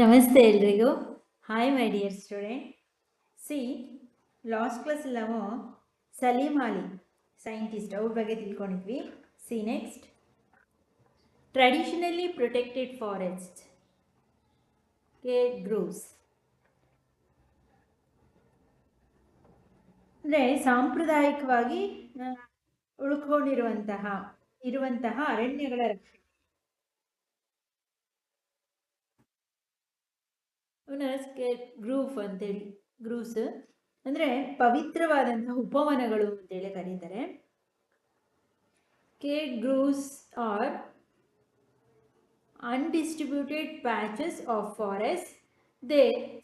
ನಮಸ್ತೆ ಎಲ್ರಿಗೂ. Hi my dear student see last class ನಾವು ಸಲೀಮ್ ಅಲಿ ಸೈಂಟಿಸ್ಟ್ ಅವ್ರ ಬಗ್ಗೆ ತಿಳ್ಕೊಂಡಿದ್ವಿ. See next traditionally protected forest K groves ಅಂದರೆ ಸಾಂಪ್ರದಾಯಿಕವಾಗಿ ಉಳ್ಕೊಂಡಿರುವಂತಹ ಇರುವಂತಹ ಅರಣ್ಯಗಳ ರಕ್ಷಣೆ. ಅವನ ಗ್ರೂಫ್ ಅಂತೇಳಿ ಗ್ರೂಸ್ ಅಂದರೆ ಪವಿತ್ರವಾದಂತಹ ಉಪವನಗಳು ಅಂತೇಳಿ ಕರೀತಾರೆ. K groves are undisturbed patches of forest their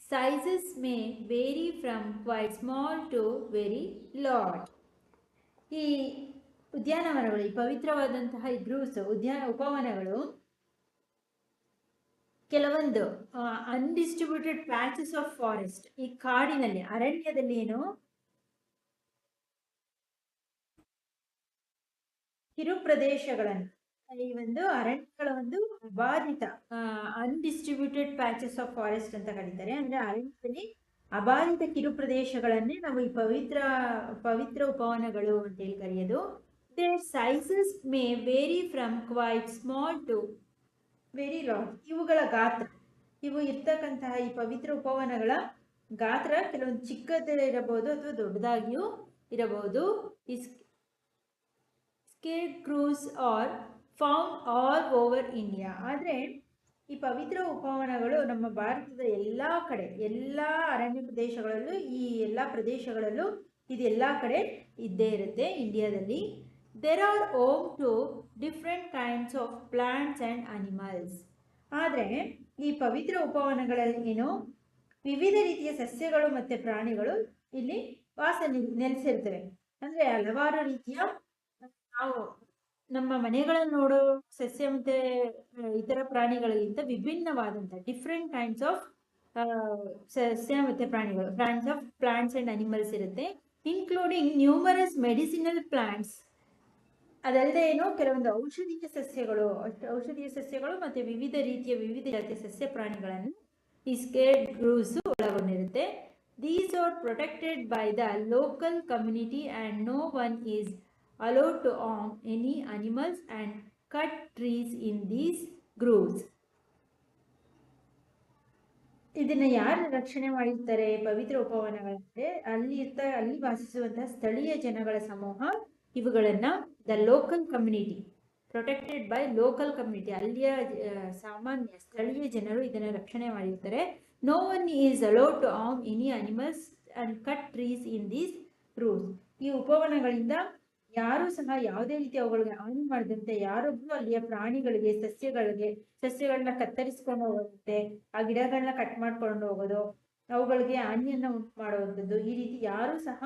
sizes may vary from quite small to very large ಈ ಉದ್ಯಾನವನಗಳು, ಈ ಪವಿತ್ರವಾದಂತಹ ಈ ಗ್ರೂಸ್ ಉದ್ಯಾನ ಉಪವನಗಳು ಕೆಲವೊಂದು ಅನ್ಡಿಸ್ಟ್ರಿಬ್ಯೂಟೆಡ್ ಪ್ಯಾಚಸ್ ಆಫ್ ಫಾರೆಸ್ಟ್ ಈ ಕಾಡಿನಲ್ಲಿ, ಅರಣ್ಯದಲ್ಲಿ ಏನು? ಕಿರು ಪ್ರದೇಶಗಳನ್ನು, ಈ ಒಂದು ಅರಣ್ಯಗಳ ಒಂದು ಅಬಾಧಿತ ಅನ್ಡಿಸ್ಟ್ರಿಬ್ಯೂಟೆಡ್ ಪ್ಯಾಚಸ್ ಆಫ್ ಫಾರೆಸ್ಟ್ ಅಂತ ಕರೀತಾರೆ. ಅಂದ್ರೆ ಅರಣ್ಯದಲ್ಲಿ ಅಬಾಧಿತ ಕಿರು ಪ್ರದೇಶಗಳನ್ನೇ ನಾವು ಈ ಪವಿತ್ರ ಪವಿತ್ರ ಉಪವನಗಳು ಅಂತೇಳಿ ಕರೆಯೋದು. Their sizes may vary from quite small to very long ಇವುಗಳ ಗಾತ್ರ. ಇವು ಇರ್ತಕ್ಕಂತಹ ಈ ಪವಿತ್ರ ಉಪವನಗಳ ಗಾತ್ರ. ಕೆಲವೊಂದು ಚಿಕ್ಕದೇ ಇರಬಹುದು ಅಥವಾ ದೊಡ್ಡದಾಗಿಯೂ ಇರಬಹುದು. ಈ sacred groves are found all over India ಆದರೆ ಈ ಪವಿತ್ರ ಉಪವನಗಳು ನಮ್ಮ ಭಾರತದ ಎಲ್ಲ ಕಡೆ, ಎಲ್ಲ ಅರಣ್ಯ ಪ್ರದೇಶಗಳಲ್ಲೂ, ಈ ಎಲ್ಲ ಪ್ರದೇಶಗಳಲ್ಲೂ ಇದೆಲ್ಲ ಕಡೆ ಇದ್ದೇ ಇರುತ್ತೆ ಇಂಡಿಯಾದಲ್ಲಿ. There are home to different kinds of plants and animals ಆದರೆ ಈ ಪವಿತ್ರ ಉಪವನಗಳಲ್ಲಿ ಏನು? ವಿವಿಧ ರೀತಿಯ ಸಸ್ಯಗಳು ಮತ್ತು ಪ್ರಾಣಿಗಳು ಇಲ್ಲಿ ವಾಸ ನಿಲ್- ನೆಲೆಸಿರ್ತವೆ ಅಂದರೆ ಹಲವಾರು ರೀತಿಯ ನಾವು ನಮ್ಮ ಮನೆಗಳನ್ನು ನೋಡೋ ಸಸ್ಯ ಮತ್ತು ಇತರ ಪ್ರಾಣಿಗಳಿಗಿಂತ ವಿಭಿನ್ನವಾದಂಥ ಡಿಫ್ರೆಂಟ್ ಕೈಂಡ್ಸ್ ಆಫ್ ಸಸ್ಯ ಮತ್ತು ಪ್ರಾಣಿಗಳು plants of plants and animals ಇರುತ್ತೆ ಇನ್ಕ್ಲೂಡಿಂಗ್ ನ್ಯೂಮರಸ್ ಮೆಡಿಸಿನಲ್ ಪ್ಲಾಂಟ್ಸ್ ಅದಲ್ಲದೆ ಏನು ಕೆಲವೊಂದು ಔಷಧೀಯ ಸಸ್ಯಗಳು ಔಷಧೀಯ ಸಸ್ಯಗಳು ಮತ್ತೆ ವಿವಿಧ ರೀತಿಯ ವಿವಿಧ ಜಾತಿಯ ಸಸ್ಯ ಪ್ರಾಣಿಗಳನ್ನು ಈ ಸ್ಕೇಡ್ ಗ್ರೂಸ್ ಒಳಗೊಂಡಿರುತ್ತೆ. These are protected by the local community and no one is allowed to harm any animals and cut trees in these groves ಇದನ್ನ ಯಾರು ರಕ್ಷಣೆ ಮಾಡಿರ್ತಾರೆ? ಪವಿತ್ರ ಉಪವನಗಳಂತೆ ಅಲ್ಲಿ ಇರ್ತ, ಅಲ್ಲಿ ವಾಸಿಸುವಂತಹ ಸ್ಥಳೀಯ ಜನಗಳ ಸಮೂಹ ಇವುಗಳನ್ನ the local community protected by local community ಅಲ್ಲಿಯ ಸಾಮಾನ್ಯ ಸ್ಥಳೀಯ ಜನರು ಇದನ್ನ ರಕ್ಷಣೆ ಮಾಡಿರ್ತಾರೆ. No one is allowed to harm any animals and cut trees in these groves ಈ ಉಪವನಗಳಿಂದ ಯಾರು ಸಹ ಯಾವುದೇ ರೀತಿ ಅವುಗಳಿಗೆ ಹಾನಿ ಮಾಡದಂತೆ ಯಾರೊಬ್ರು ಅಲ್ಲಿಯ ಪ್ರಾಣಿಗಳಿಗೆ, ಸಸ್ಯಗಳಿಗೆ, ಸಸ್ಯಗಳನ್ನ ಕತ್ತರಿಸ್ಕೊಂಡು ಹೋಗುತ್ತೆ, ಆ ಗಿಡಗಳನ್ನ ಕಟ್ ಮಾಡ್ಕೊಂಡು ಹೋಗೋದು, ಅವುಗಳಿಗೆ ಹಾನಿಯನ್ನ ಉಂಟು ಮಾಡುವಂಥದ್ದು, ಈ ರೀತಿ ಯಾರು ಸಹ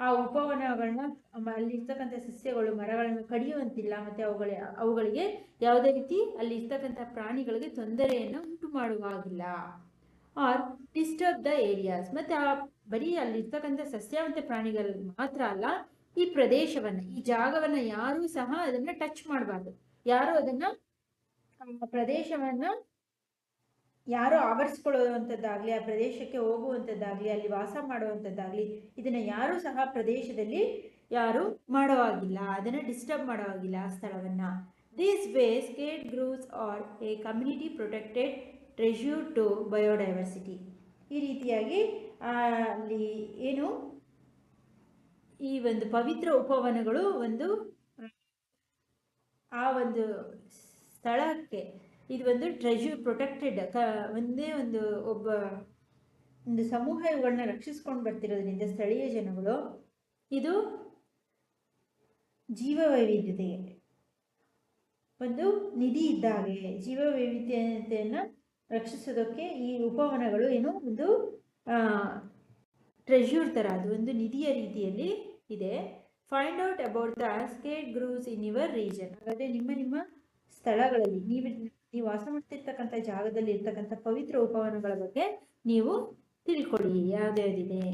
ಆ ಉಪವನಗಳನ್ನ ಮ- ಅಲ್ಲಿ ಇರ್ತಕ್ಕಂಥ ಸಸ್ಯಗಳು, ಮರಗಳನ್ನು ಕಡಿಯುವಂತಿಲ್ಲ, ಮತ್ತೆ ಅವುಗಳ, ಅವುಗಳಿಗೆ ಯಾವುದೇ ರೀತಿ ಅಲ್ಲಿ ಇರ್ತಕ್ಕಂಥ ಪ್ರಾಣಿಗಳಿಗೆ ತೊಂದರೆಯನ್ನು ಉಂಟು ಮಾಡುವಾಗಿಲ್ಲ. ಆರ್ ಡಿಸ್ಟರ್ಬ್ ದ ಏರಿಯಾಸ್ ಮತ್ತೆ ಆ ಬರೀ ಅಲ್ಲಿ ಇರ್ತಕ್ಕಂಥ ಸಸ್ಯ ಪ್ರಾಣಿಗಳ ಪ್ರಾಣಿಗಳಿಗೆ ಮಾತ್ರ ಅಲ್ಲ, ಈ ಪ್ರದೇಶವನ್ನ, ಈ ಜಾಗವನ್ನ ಯಾರೂ ಸಹ ಅದನ್ನ ಟಚ್ ಮಾಡಬಾರ್ದು. ಯಾರು ಅದನ್ನ ಪ್ರದೇಶವನ್ನ ಯಾರು ಆವರಿಸ್ಕೊಳ್ಳುವಂಥದ್ದಾಗಲಿ, ಆ ಪ್ರದೇಶಕ್ಕೆ ಹೋಗುವಂಥದ್ದಾಗಲಿ, ಅಲ್ಲಿ ವಾಸ ಮಾಡುವಂಥದ್ದಾಗಲಿ, ಇದನ್ನು ಯಾರು ಸಹ ಪ್ರದೇಶದಲ್ಲಿ ಯಾರು ಮಾಡೋ ಹಾಗಿಲ್ಲ ಅದನ್ನ ಡಿಸ್ಟರ್ಬ್ ಮಾಡೋ ಹಾಗಿಲ್ಲ ಆ ಸ್ಥಳವನ್ನು. This way sacred groves are a community protected treasure to biodiversity ಈ ರೀತಿಯಾಗಿ ಅಲ್ಲಿ ಏನು? ಈ ಒಂದು ಪವಿತ್ರ ಉಪವನಗಳು ಒಂದು, ಆ ಒಂದು ಸ್ಥಳಕ್ಕೆ ಇದು ಒಂದು ಟ್ರೆಜರ್ ಪ್ರೊಟೆಕ್ಟೆಡ್ ಕ, ಒಂದೇ ಒಂದು ಒಬ್ಬ ಒಂದು ಸಮೂಹ ಇವುಗಳನ್ನ ರಕ್ಷಿಸ್ಕೊಂಡು ಬರ್ತಿರೋದ್ರಿಂದ ಸ್ಥಳೀಯ ಜನಗಳು ಇದು ಜೀವ ವೈವಿಧ್ಯತೆಗೆ ಒಂದು ನಿಧಿ ಇದ್ದ ಜೀವ ವೈವಿಧ್ಯತೆಯನ್ನು ರಕ್ಷಿಸೋದಕ್ಕೆ ಈ ಉಪವನಗಳು ಏನು? ಒಂದು ಟ್ರೆಜ್ಯೂರ್ ಥರ ಅದು ಒಂದು ನಿಧಿಯ ರೀತಿಯಲ್ಲಿ ಇದೆ. Find out about the sacred groves in your region ಹಾಗಾದರೆ ನಿಮ್ಮ ನಿಮ್ಮ ಸ್ಥಳಗಳಲ್ಲಿ, ನೀವು ನೀವು ವಾಸ ಮಾಡ್ತಿರ್ತಕ್ಕಂಥ ಜಾಗದಲ್ಲಿ ಇರ್ತಕ್ಕಂಥ ಪವಿತ್ರ ಉಪವನಗಳ ಬಗ್ಗೆ ನೀವು ತಿಳ್ಕೊಳ್ಳಿ. ಯಾವ್ದ್ಯಾವ್ದಿದೆ?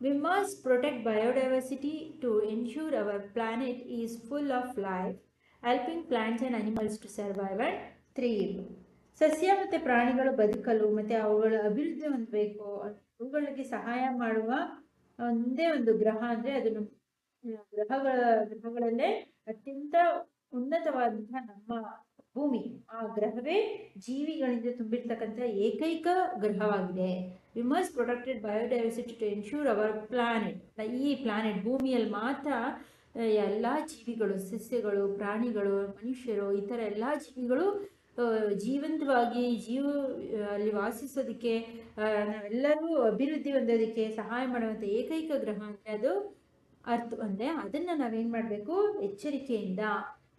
We must protect biodiversity to ensure our planet is full of life helping plants and animals to survive and thrive ಸಸ್ಯ ಮತ್ತು ಪ್ರಾಣಿಗಳು ಬದುಕಲು ಮತ್ತು ಅವುಗಳ ಅಭಿವೃದ್ಧಿ ಹೊಂದಬೇಕು. ಅವುಗಳಿಗೆ ಸಹಾಯ ಮಾಡುವ ಒಂದೇ ಒಂದು ಗ್ರಹ ಅಂದರೆ ಅದು ಗ್ರಹಗಳ, ಗ್ರಹಗಳಲ್ಲೇ ಅತ್ಯಂತ ಉನ್ನತವಾದಂತಹ ನಮ್ಮ ಭೂಮಿ, ಆ ಗ್ರಹವೇ ಜೀವಿಗಳಿಂದ ತುಂಬಿರ್ತಕ್ಕಂಥ ಏಕೈಕ ಗ್ರಹವಾಗಿದೆ. We must protected biodiversity to ensure our planet ಈ ಪ್ಲಾನೆಟ್ ಭೂಮಿಯಲ್ಲಿ ಮಾತ್ರ ಎಲ್ಲ ಜೀವಿಗಳು, ಸಸ್ಯಗಳು, ಪ್ರಾಣಿಗಳು, ಮನುಷ್ಯರು ಈ ಥರ ಎಲ್ಲ ಜೀವಿಗಳು ಜೀವಂತವಾಗಿ ಜೀವ, ಅಲ್ಲಿ ವಾಸಿಸೋದಕ್ಕೆ ನಾವೆಲ್ಲರೂ ಅಭಿವೃದ್ಧಿ ಹೊಂದೋದಕ್ಕೆ ಸಹಾಯ ಮಾಡುವಂಥ ಏಕೈಕ ಗ್ರಹ ಅಂದರೆ ಅದು ಅರ್ಥ ಅಂದರೆ ಅದನ್ನು ನಾವೇನು ಮಾಡಬೇಕು? ಎಚ್ಚರಿಕೆಯಿಂದ.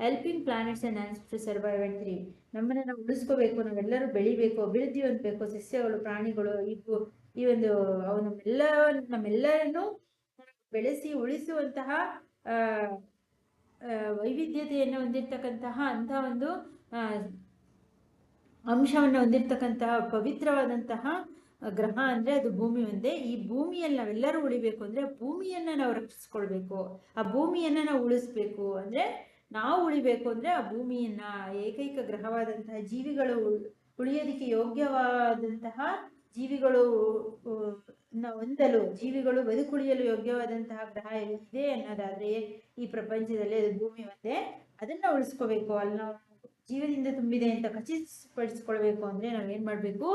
Helping planets and animals survive thrive ನಮ್ಮನ್ನು ನಾವು ಉಳಿಸ್ಕೋಬೇಕು, ನಾವೆಲ್ಲರೂ ಬೆಳಿಬೇಕು ಅಭಿವೃದ್ಧಿ ಹೊಂದಬೇಕು ಸಸ್ಯಗಳು, ಪ್ರಾಣಿಗಳು ಇದು ಈ ಒಂದು ಅವು ನಮ್ಮೆಲ್ಲ ನಮ್ಮೆಲ್ಲರನ್ನು ಬೆಳೆಸಿ, ಉಳಿಸುವಂತಹ ವೈವಿಧ್ಯತೆಯನ್ನು ಹೊಂದಿರತಕ್ಕಂತಹ ಅಂಥ ಒಂದು ಅಂಶವನ್ನು ಹೊಂದಿರತಕ್ಕಂತಹ ಪವಿತ್ರವಾದಂತಹ ಗ್ರಹ ಅಂದರೆ ಅದು ಭೂಮಿ ಒಂದೇ. ಈ ಭೂಮಿಯಲ್ಲಿ ನಾವೆಲ್ಲರೂ ಉಳಿಬೇಕು ಅಂದರೆ ಭೂಮಿಯನ್ನು ನಾವು ರಕ್ಷಿಸ್ಕೊಳ್ಬೇಕು. ಆ ಭೂಮಿಯನ್ನು ನಾವು ಉಳಿಸ್ಬೇಕು ಅಂದರೆ ನಾವು ಉಳಿಬೇಕು ಅಂದರೆ ಆ ಭೂಮಿಯನ್ನು, ಏಕೈಕ ಗ್ರಹವಾದಂತಹ ಜೀವಿಗಳು ಉಳಿಯೋದಿಕ್ಕೆ ಯೋಗ್ಯವಾದಂತಹ ಜೀವಿಗಳು ಹೊಂದಲು, ಜೀವಿಗಳು ಬದುಕುಳಿಯಲು ಯೋಗ್ಯವಾದಂತಹ ಗ್ರಹ ಇದೆ ಅನ್ನೋದಾದ್ರೆ ಈ ಪ್ರಪಂಚದಲ್ಲಿ ಅದು ಭೂಮಿ ಒಂದೇ. ಅದನ್ನ ಉಳಿಸ್ಕೋಬೇಕು. ಅಲ್ಲಿ ನಾವು ಜೀವದಿಂದ ತುಂಬಿದೆ ಅಂತ ಖಚಿತಪಡಿಸ್ಕೊಳ್ಬೇಕು ಅಂದ್ರೆ ನಾವೇನ್ ಮಾಡ್ಬೇಕು?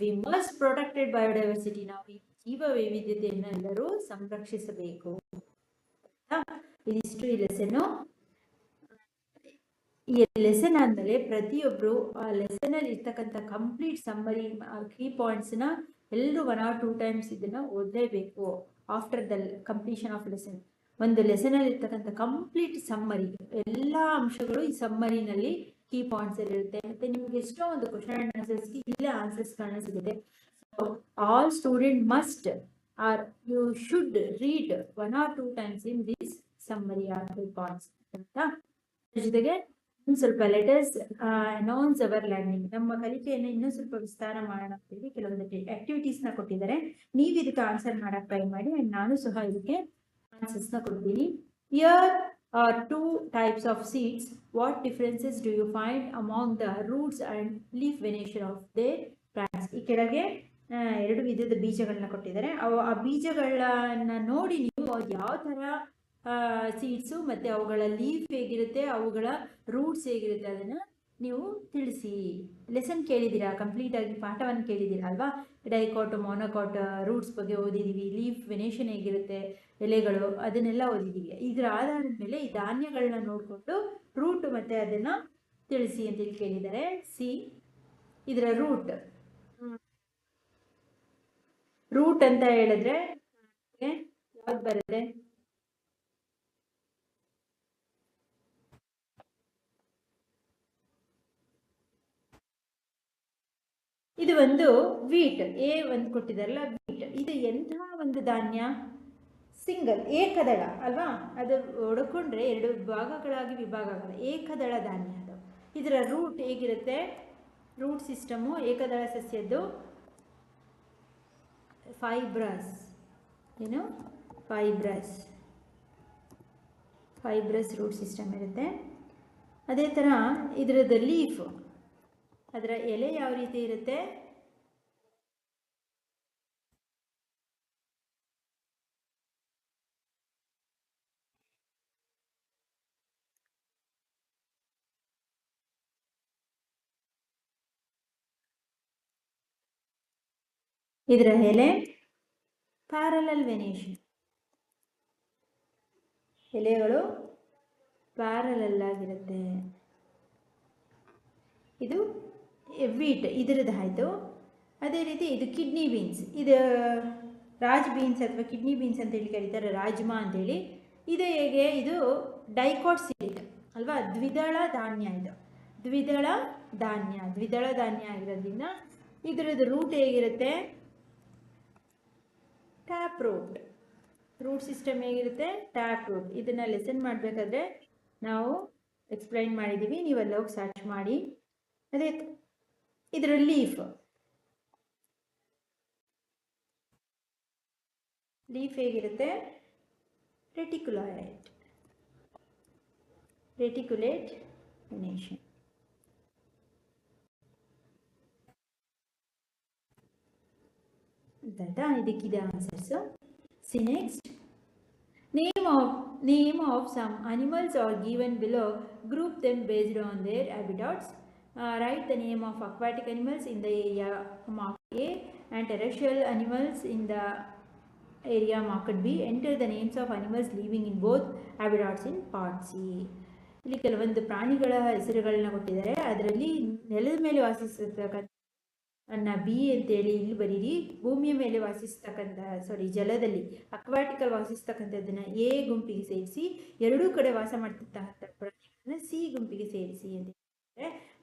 We must protected biodiversity. ನಾವು ಈ ಜೀವ ವೈವಿಧ್ಯತೆಯನ್ನು ಎಲ್ಲರೂ ಸಂರಕ್ಷಿಸಬೇಕು? ಇದಿಷ್ಟು ಈ ಲೆಸನ್ನು ಈ ಲೆಸನ್ ಆದಮೇಲೆ ಪ್ರತಿಯೊಬ್ಬರು ಆ ಲೆಸನಲ್ಲಿ ಇರ್ತಕ್ಕಂಥ ಕಂಪ್ಲೀಟ್ ಸಮ್ಮರಿ ಕೀ ಪಾಯಿಂಟ್ಸ್ನ ಎಲ್ಲರೂ ಒನ್ ಆರ್ ಟೂ ಟೈಮ್ಸ್ ಇದನ್ನು ಓದಲೇಬೇಕು after the completion of lesson ಒಂದು ಲೆಸನಲ್ಲಿ ಇರ್ತಕ್ಕಂಥ ಕಂಪ್ಲೀಟ್ ಸಮ್ಮರಿ ಎಲ್ಲ ಅಂಶಗಳು ಈ ಸಮ್ಮರಿನಲ್ಲಿ ಕೀ ಪಾಯಿಂಟ್ಸ್ ಅಲ್ಲಿ ಇರುತ್ತೆ. ಮತ್ತೆ ನಿಮ್ಗೆ ಎಷ್ಟೋ ಒಂದು ಕ್ವಶನ್ ಅಂಡ್ ಆನ್ಸರ್ಸ್ಗೆ ಇಲ್ಲೇ ಆನ್ಸರ್ಸ್ಗಳನ್ನ ಸಿಗುತ್ತೆ. All student must or you should read one or two times in summary points ಅಂತ ಜೊತೆಗೆ ಇನ್ನು ಸ್ವಲ್ಪ ಲೆಟರ್ಸ್ ಅನೌನ್ಸ್ ಅವರ್ ಲರ್ನಿಂಗ್ ನಮ್ಮ ಕಲಿಕೆಯನ್ನು ಇನ್ನೂ ಸ್ವಲ್ಪ ವಿಸ್ತಾರ ಮಾಡೋಣ ಅಂತೇಳಿ ಕೆಲವೊಂದು ನ ಕೊಟ್ಟಿದ್ದಾರೆ. ನೀವು ಇದಕ್ಕೆ ಆನ್ಸರ್ ಮಾಡಕ್ ಟ್ರೈ ಮಾಡಿ ನಾನು ಸಹ ಇದಕ್ಕೆ ಆನ್ಸರ್ಸ್ನ ಕೊಡ್ತೀನಿ. Here are two types of seeds what differences do you find among the roots and leaf venation of the plants ಈ ಕೆಳಗೆ ಎರಡು ವಿಧದ ಬೀಜಗಳನ್ನ ಕೊಟ್ಟಿದ್ದಾರೆ. ಆ ಬೀಜಗಳನ್ನ ನೋಡಿ ನೀವು ಯಾವ ಥರ ಸೀಡ್ಸು ಮತ್ತು ಅವುಗಳ ಲೀಫ್ ಹೇಗಿರುತ್ತೆ ಅವುಗಳ ರೂಟ್ಸ್ ಹೇಗಿರುತ್ತೆ ಅದನ್ನು ನೀವು ತಿಳಿಸಿ. ಲೆಸನ್ ಕೇಳಿದ್ದೀರಾ? ಕಂಪ್ಲೀಟ್ ಆಗಿ ಪಾಠವನ್ನು ಕೇಳಿದ್ದೀರಾ ಅಲ್ವಾ? ಡೈಕಾಟ್ ಮೊನಕಾಟ್ ರೂಟ್ಸ್ ಬಗ್ಗೆ ಓದಿದ್ದೀವಿ ಲೀಫ್ ವೆನೇಷನ್ ಹೇಗಿರುತ್ತೆ ಎಲೆಗಳು ಅದನ್ನೆಲ್ಲ ಓದಿದ್ದೀವಿ. ಇದರ ಆಧಾರದ ಮೇಲೆ ಈ ಧಾನ್ಯಗಳನ್ನ ನೋಡಿಕೊಂಡು ರೂಟ್ ಮತ್ತು ಅದನ್ನು ತಿಳಿಸಿ ಅಂತೇಳಿ ಕೇಳಿದ್ದಾರೆ. ಸಿ ಇದರ ರೂಟ್ ರೂಟ್ ಅಂತ ಹೇಳಿದ್ರೆ ಯಾವ್ದು ಬರುತ್ತೆ? ಇದು ಒಂದು ವೀಟ್ ಎ ಒಂದು ಕೊಟ್ಟಿದಾರಲ್ಲ ವೀಟ್ ಇದು ಎಂಥ ಒಂದು ಧಾನ್ಯ? ಸಿಂಗಲ್, ಏಕದಳ, ಅಲ್ವಾ? ಅದು ಒಡ್ಕೊಂಡ್ರೆ ಎರಡು ಭಾಗಗಳಾಗಿ ವಿಭಾಗ ಆಗಲ್ಲ ಏಕದಳ ಧಾನ್ಯ ಅದು. ಇದರ ರೂಟ್ ಹೇಗಿರುತ್ತೆ? ರೂಟ್ ಸಿಸ್ಟಮು ಏಕದಳ ಸಸ್ಯದ್ದು? ಫೈಬ್ರಸ್ ಏನು? ಫೈಬ್ರಸ್ ಫೈಬ್ರಸ್ ರೂಟ್ ಸಿಸ್ಟಮ್ ಇರುತ್ತೆ. ಅದೇ ಥರ ಇದರದ್ದು ಲೀಫ್ ಅದರ ಎಲೆ ಯಾವ ರೀತಿ ಇರುತ್ತೆ? ಇದರ ಎಲೆ ಪ್ಯಾರಲಲ್ ವೆನೇಷನ್ ಎಲೆಗಳು ಪ್ಯಾರಲಲ್ ಆಗಿರುತ್ತೆ. ಇದು ವೀಟ್ ಇದರದ್ದು ಆಯಿತು. ಅದೇ ರೀತಿ ಇದು ಕಿಡ್ನಿ ಬೀನ್ಸ್ ಇದು ರಾಜ್ ಬೀನ್ಸ್ ಅಥವಾ ಕಿಡ್ನಿ ಬೀನ್ಸ್ ಅಂತೇಳಿ ಕರೀತಾರೆ, ರಾಜ್ಮಾ ಅಂತೇಳಿ ಇದು ಹೇಗೆ? ಇದು ಡೈಕೋಟ್ ಸೀಡ್ ಅಲ್ವಾ? ದ್ವಿದಳ ಧಾನ್ಯ ಇದು. ದ್ವಿದಳ ಧಾನ್ಯ. ದ್ವಿದಳ ಧಾನ್ಯ ಆಗಿರೋದ್ರಿಂದ ಇದರದ್ದು ರೂಟ್ ಹೇಗಿರುತ್ತೆ? ಟ್ಯಾಪ್ ರೂಟ್ ರೂಟ್ ಸಿಸ್ಟಮ್ ಹೇಗಿರುತ್ತೆ? ಟ್ಯಾಪ್ ರೂಟ್ ಇದನ್ನು ಲೆಸನ್ ಮಾಡಬೇಕಾದ್ರೆ ನಾವು ಎಕ್ಸ್ಪ್ಲೈನ್ ಮಾಡಿದ್ದೀವಿ ನೀವು ಅಲ್ಲಿ ಹೋಗಿ ಸರ್ಚ್ ಮಾಡಿ. ಅದೇ is leaf. ಲೀಫ್ ಹೇಗಿರುತ್ತೆ ರೆಟಿಕ್ಯುಲೈಟ್ ರೆಟಿಕ್ಯುಲೇಟ್ ನೇಷನ್ ಆಯ್ತಾ ಇದಕ್ಕಿದೆ answers see next name of name of some animals are given below group then based on their habitats write the name of aquatic animals in the area marked A and terrestrial animals in the area marked B. Enter the names of animals living in both habitats in part C. ಇಲ್ಲಿ ಕೆಲವೊಂದು ಪ್ರಾಣಿಗಳ ಹೆಸರುಗಳನ್ನ ಕೊಟ್ಟಿದ್ದಾರೆ ಅದರಲ್ಲಿ ನೆಲದ ಮೇಲೆ ವಾಸಿಸತಕ್ಕಂಥ B ಅಂತೇಳಿ ಇಲ್ಲಿ ಬರೀರಿ ಭೂಮಿಯ ಮೇಲೆ ವಾಸಿಸ್ತಕ್ಕಂಥ ಸಾರಿ ಜಲದಲ್ಲಿ ಅಕ್ವಾಟಿಕಲ್ ವಾಸಿಸ್ತಕ್ಕಂಥದ್ದನ್ನು ಎ ಗುಂಪಿಗೆ ಸೇರಿಸಿ, ಎರಡೂ ಕಡೆ ವಾಸ ಮಾಡ್ತಿರ್ತಕ್ಕಂಥ ಪ್ರಾಣಿಗಳನ್ನ ಸಿ ಗುಂಪಿಗೆ ಸೇರಿಸಿ ಅಂತ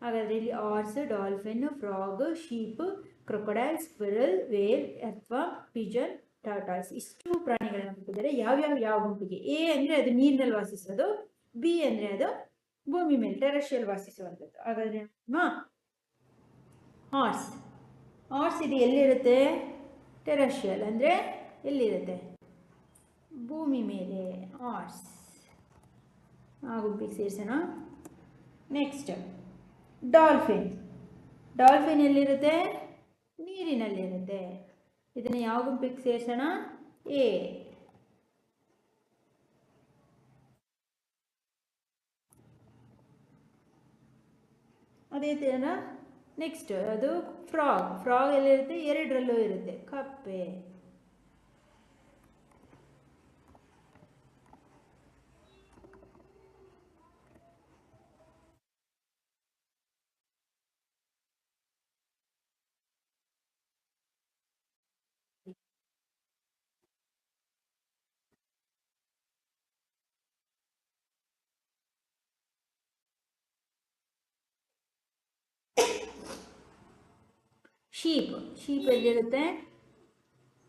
ಹಾಗಾದ್ರೆ ಇಲ್ಲಿ are dolphin frog sheep crocodile squirrel whale ಅಥವಾ ಪಿಜನ್ ಟಾಟಾಸ್ ಇಷ್ಟು ಪ್ರಾಣಿಗಳನ್ನು ಕೊಟ್ಟಿದ್ದಾರೆ ಯಾವ್ಯಾವ ಯಾವ ಗುಂಪಿಗೆ? ಎ ಅಂದರೆ ಅದು ನೀರಿನಲ್ಲಿ ವಾಸಿಸೋದು ಬಿ ಅಂದರೆ ಅದು ಭೂಮಿ ಮೇಲೆ ಟೆರಷಿಯಲ್ ವಾಸಿಸುವಂಥದ್ದು. ಹಾಗಾದರೆ ನಮ್ಮ ಹಾರ್ಸ್ ಹಾರ್ಸ್ ಇದು ಎಲ್ಲಿರುತ್ತೆ? ಟೆರಷಿಯಲ್ ಅಂದರೆ ಎಲ್ಲಿರುತ್ತೆ? ಭೂಮಿ ಮೇಲೆ ಹಾರ್ಸ್ ಆ ಗುಂಪಿಗೆ ಸೇರಿಸೋಣ. Next dolphin. ಡಾಲ್ಫಿನ್ ಎಲ್ಲಿರುತ್ತೆ ನೀರಿನಲ್ಲಿರುತ್ತೆ. ಇದನ್ನು ಯಾವ ಗುಂಪಿಗೆ ಸೇರಿಸೋಣ? ಎ. ಅದೇ ಥರ ನೆಕ್ಸ್ಟ್ ಅದು ಫ್ರಾಗ್ ಫ್ರಾಗ್ ಎಲ್ಲಿರುತ್ತೆ? ಎರಡರಲ್ಲೂ ಇರುತ್ತೆ. ಕಪ್ಪೆ. ಶೀಪ್ ಶೀಪ್ ಎಲ್ಲಿರುತ್ತೆ?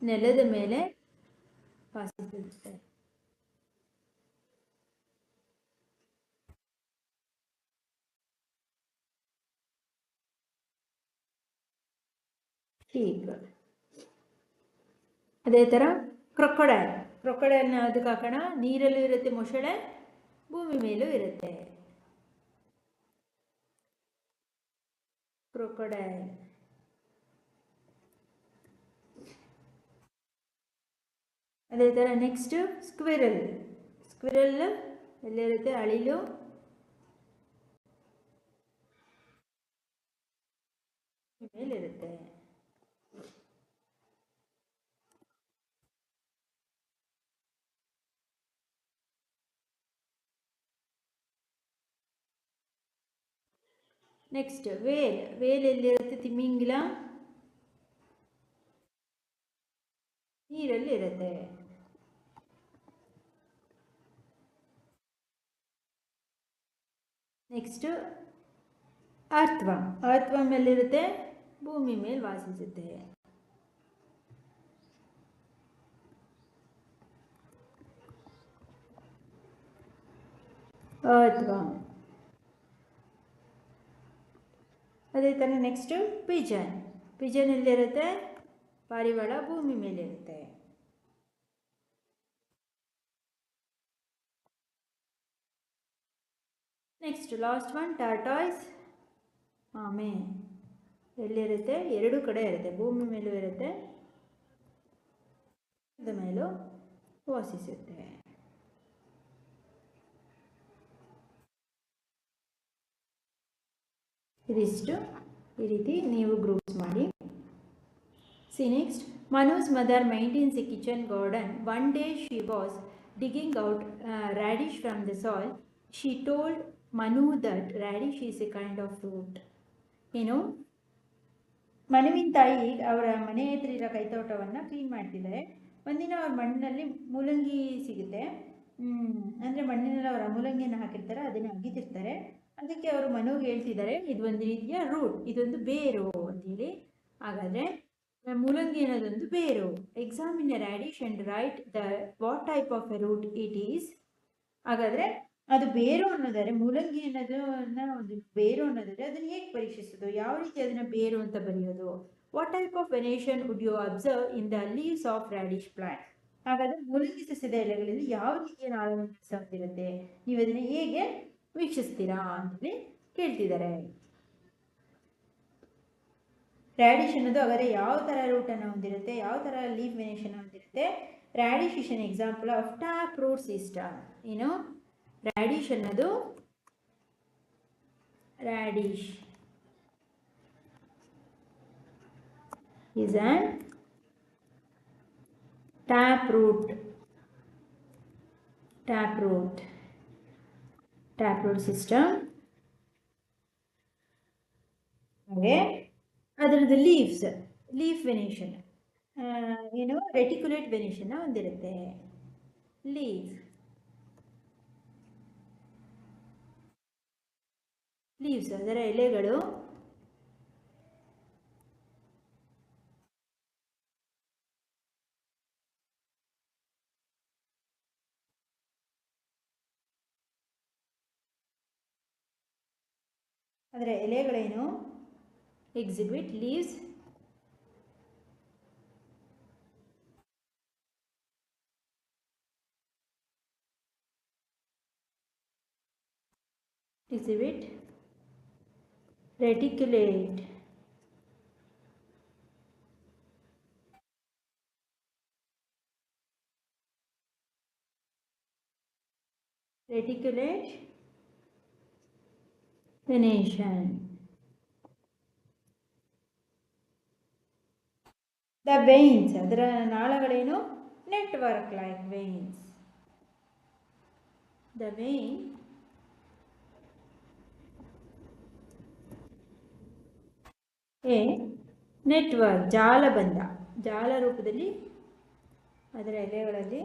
ನೆಲದ ಮೇಲೆ ವಾಸಿಸಿರುತ್ತೆ ಶೀಪ್. ಅದೇ ಥರ ಕ್ರೊಕೊಡೈಲ್. ಕ್ರೊಕೊಡೈಲ್ನ ಅದಕ್ಕೆ ಹಾಕೋಣ? ನೀರಲ್ಲೂ ಇರುತ್ತೆ ಮೊಸಳೆ, ಭೂಮಿ ಮೇಲೂ ಇರುತ್ತೆ. ಕ್ರೊಕೊಡೈಲ್. ಅದೇ ಥರ ನೆಕ್ಸ್ಟ್ ಸ್ಕ್ವಿರಲ್ ಸ್ಕ್ವಿರಲ್ ಎಲ್ಲಿರುತ್ತೆ ಅಳಿಲು ಮೇಲಿರುತ್ತೆ ನೆಕ್ಸ್ಟ್ ವೇಲ್ ವೇಲ್ ಎಲ್ಲಿರುತ್ತೆ ತಿಮಿಂಗಿಲ ನೀರಲ್ಲಿ ಇರುತ್ತೆ ನೆಕ್ಸ್ಟ್ ಅರ್ಥವಮ್ ಅರ್ಥವಮ್ ಎಲ್ಲಿರುತ್ತೆ ಭೂಮಿ ಮೇಲೆ ವಾಸಿಸುತ್ತೆ ಅರ್ಥವಮ್ ಅದೇ ಥರ ನೆಕ್ಸ್ಟು ಪಿಜನ್ ಪಿಜನ್ ಎಲ್ಲಿರುತ್ತೆ ಪಾರಿವಾಳ ಭೂಮಿ ಮೇಲೆ ಇರುತ್ತೆ ನೆಕ್ಸ್ಟ್ ಲಾಸ್ಟ್ ಒನ್ ಟಾಟಾಯ್ಸ್ ಆಮೆ. ಎಲ್ಲಿರುತ್ತೆ ಎರಡು ಕಡೆ ಇರುತ್ತೆ. ಭೂಮಿ ಮೇಲೂ ಇರುತ್ತೆ. ಅದ ಮೇಲೂ ವಾಸಿಸುತ್ತೆ. ಇದಿಷ್ಟು ಈ ರೀತಿ ನೀವು ಗ್ರೂಪ್ಸ್ ಮಾಡಿ. See next Manoj mother maintains a kitchen garden one day she was digging out uh, from from the soil, told Manu, that radish is a kind of fruit. ಏನು ಮನುವಿನ ತಾಯಿ ಅವರ ಮನೆ ಇರೋ ಕೈತೋಟವನ್ನು ಕ್ಲೀನ್ ಮಾಡ್ತಿದ್ದಾರೆ ಒಂದಿನ ಅವ್ರ ಮಣ್ಣಿನಲ್ಲಿ ಮೂಲಂಗಿ ಸಿಗುತ್ತೆ. ಅಂದರೆ ಮಣ್ಣಿನಲ್ಲಿ ಅವರ ಮೂಲಂಗಿಯನ್ನು ಹಾಕಿರ್ತಾರೆ, ಅದನ್ನು ಅಗಿತಿರ್ತಾರೆ ಅದಕ್ಕೆ ಅವರು ಮನುವಿಗೆ ಹೇಳ್ತಿದ್ದಾರೆ ಇದು ಒಂದು ರೀತಿಯ ರೂಟ್ ಇದೊಂದು ಬೇರು ಅಂತೇಳಿ. ಹಾಗಾದರೆ, ಮೂಲಂಗಿ ಅನ್ನೋದೊಂದು ಬೇರು. Examine radish and write the what type of a root it is ಹಾಗಾದರೆ ಅದು ಬೇರು ಅನ್ನೋದಾದ್ರೆ ಮೂಲಂಗಿ ಅನ್ನೋದನ್ನ ಒಂದು ಬೇರು ಅನ್ನೋದಾದ್ರೆ ಅದನ್ನ ಹೇಗೆ ಪರೀಕ್ಷಿಸೋದು? ಯಾವ ರೀತಿ ಅದನ್ನ ಬೇರು ಅಂತ ಬರೆಯೋದು? What type of venation would you observe in the leaves of radish plant ಹಾಗಾದ್ರೆ ಮೂಲಂಗಿ ಸಸ್ಯದ ಎಲೆಗಳಲ್ಲಿ ಯಾವ ರೀತಿಯ ನಾಳವನ್ನು ಹೊಂದಿರುತ್ತೆ ನೀವು ಅದನ್ನ ಹೇಗೆ ವೀಕ್ಷಿಸ್ತೀರಾ ಅಂತೇಳಿ ಕೇಳ್ತಿದ್ದಾರೆ. ರ್ಯಾಡಿಶ್ ಅನ್ನೋದು ಹಾಗಾದ್ರೆ ಯಾವ ಥರ ರೂಟನ್ನು ಹೊಂದಿರುತ್ತೆ? ಯಾವ ಥರ ಲೀವ್ ವೆನೇಷನ್ ಹೊಂದಿರುತ್ತೆ? Radish is an example of tap root system ಏನು? ರ್ಯಾಡಿಶ್ ಅನ್ನೋದು radish is an tap root tap root tap root system. ಹಾಗೆ ಅದರದ್ದು ಲೀವ್ಸ್ ಲೀಫ್ ವೆನೇಷನ್ ಏನು ರೆಟಿಕ್ಯುಲೇಟ್ ವೆನೇಷನ್ನ ಹೊಂದಿರುತ್ತೆ ಲೀಫ್ ಲೀವ್ಸ್ ಅದರ ಎಲೆಗಳು. ಅದರ ಎಲೆಗಳೇನು? Exhibit leaves exhibit reticulate reticulate venation the veins ಅದರ ನಾಳಗಳೇನು network like veins the vein a, network ಜಾಲಬಂಧ ಜಾಲ ರೂಪದಲ್ಲಿ ಅದರ ಎಲೆಗಳಲ್ಲಿ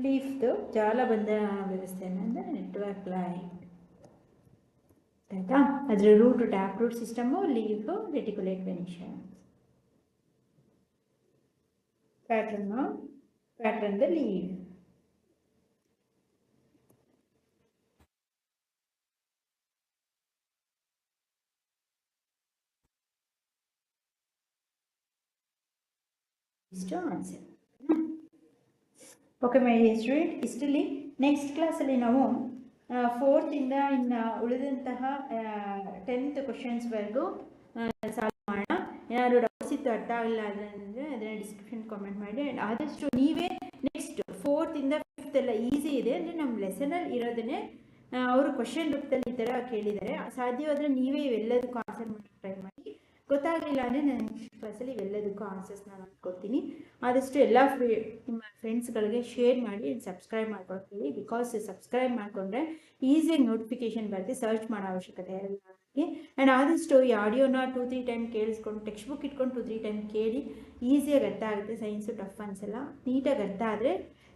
ಲೀಫ್ದು ಜಾಲಬಂಧ ವ್ಯವಸ್ಥೆ ಅಂದರೆ ನೆಟ್ವರ್ಕ್ ಲೈನ್ ಆಯಿತಾ? ಅದರ root, tap root system, leaf, reticulate, venation. Pattern pattern the leave ಇಷ್ಟು ಆನ್ಸರ್ ಓಕೆ ಮೈ ಸ್ಟೂಡೆಂಟ್ ಇಷ್ಟಲ್ಲಿ ನೆಕ್ಸ್ಟ್ ಕ್ಲಾಸಲ್ಲಿ ನಾವು ಫೋರ್ತಿಂದ ಇನ್ನು ಉಳಿದಂತಹ ಟೆಂತ್ ಕ್ವಶನ್ಸ್ವರೆಗೂ ಸಾಲ್ವ್ ಮಾಡೋಣ. ಏನಾದರೂ ಡೌಟ್ಸ್ ಇತ್ತು ಅರ್ಥ ಆಗಿಲ್ಲ ಅಂದರೆ ಅದನ್ನು ಡಿಸ್ಕ್ರಿಪ್ಷನ್ ಕಾಮೆಂಟ್ ಮಾಡಿ. ಆ್ಯಂಡ್ ಆದಷ್ಟು ನೀವೇ ನೆಕ್ಸ್ಟ್ ಫೋರ್ತಿಂದ ಫಿಫ್ತ್ ಎಲ್ಲ ಈಸಿ ಇದೆ. ಅಂದರೆ ನಮ್ಮ ಲೆಸನಲ್ಲಿ ಇರೋದನ್ನೇ ಅವರು ಕ್ವಶನ್ ರೂಪದಲ್ಲಿ ಈ ಥರ ಕೇಳಿದ್ದಾರೆ. ಸಾಧ್ಯವಾದರೆ ನೀವೇ ಇವೆಲ್ಲದಕ್ಕೂ ಆನ್ಸರ್ ಮಾಡಿ ಟ್ರೈ ಮಾಡಿ. ಗೊತ್ತಾಗಲಿಲ್ಲ ಅಂದರೆ ನಾನು ನೆಕ್ಸ್ಟ್ ಕ್ಲಾಸಲ್ಲಿ ಆನ್ಸರ್ಸ್ ನಾನು ಕೊಡ್ತೀನಿ ಆದಷ್ಟು ಎಲ್ಲ ಫ್ರೀ, ನಿಮ್ಮ ಫ್ರೆಂಡ್ಸ್ಗಳಿಗೆ ಶೇರ್ ಮಾಡಿ ಸಬ್ಸ್ಕ್ರೈಬ್ ಮಾಡ್ಕೊಳ್ತೀವಿ. ಬಿಕಾಸ್ ಸಬ್ಸ್ಕ್ರೈಬ್ ಮಾಡಿಕೊಂಡ್ರೆ ಈಸಿಯಾಗಿ ನೋಟಿಫಿಕೇಶನ್ ಬರುತ್ತೆ ಸರ್ಚ್ ಮಾಡೋ ಅವಶ್ಯಕತೆ ಇಲ್ಲ ಆ್ಯಂಡ್ ಆದಷ್ಟು ಈ ಆಡಿಯೋನ ಟೂ ತ್ರೀ ಟೈಮ್ ಕೇಳಿಸ್ಕೊಂಡು ಟೆಕ್ಸ್ಟ್ ಬುಕ್ ಇಟ್ಕೊಂಡು ಟೂ ತ್ರೀ ಟೈಮ್ ಕೇಳಿ ಈಸಿಯಾಗಿ ಅರ್ಥ ಆಗುತ್ತೆ ಸೈನ್ಸು ಟಫ್ ಅನ್ಸಲ್ಲ ನೀಟಾಗಿ ಅರ್ಥ ಆದರೆ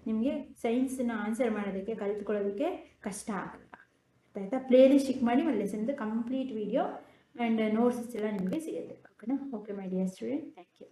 ನಿಮಗೆ ಸೈನ್ಸನ್ನ ಆನ್ಸರ್ ಮಾಡೋದಕ್ಕೆ, ಕಲಿತ್ಕೊಳ್ಳೋದಕ್ಕೆ ಕಷ್ಟ ಆಗಲ್ಲ ಆಯಿತಾ? ಪ್ಲೇಲಿಸ್ಟ್ ಚಿಕ್ ಮಾಡಿ ಒಂದು ಲೆಸನ್ದು ಕಂಪ್ಲೀಟ್ ವಿಡಿಯೋ ಆ್ಯಂಡ್ ನೋಟ್ಸ್ ಎಲ್ಲ ನಿಮಗೆ ಸಿಗುತ್ತೆ. Okay, my dear student. Thank you.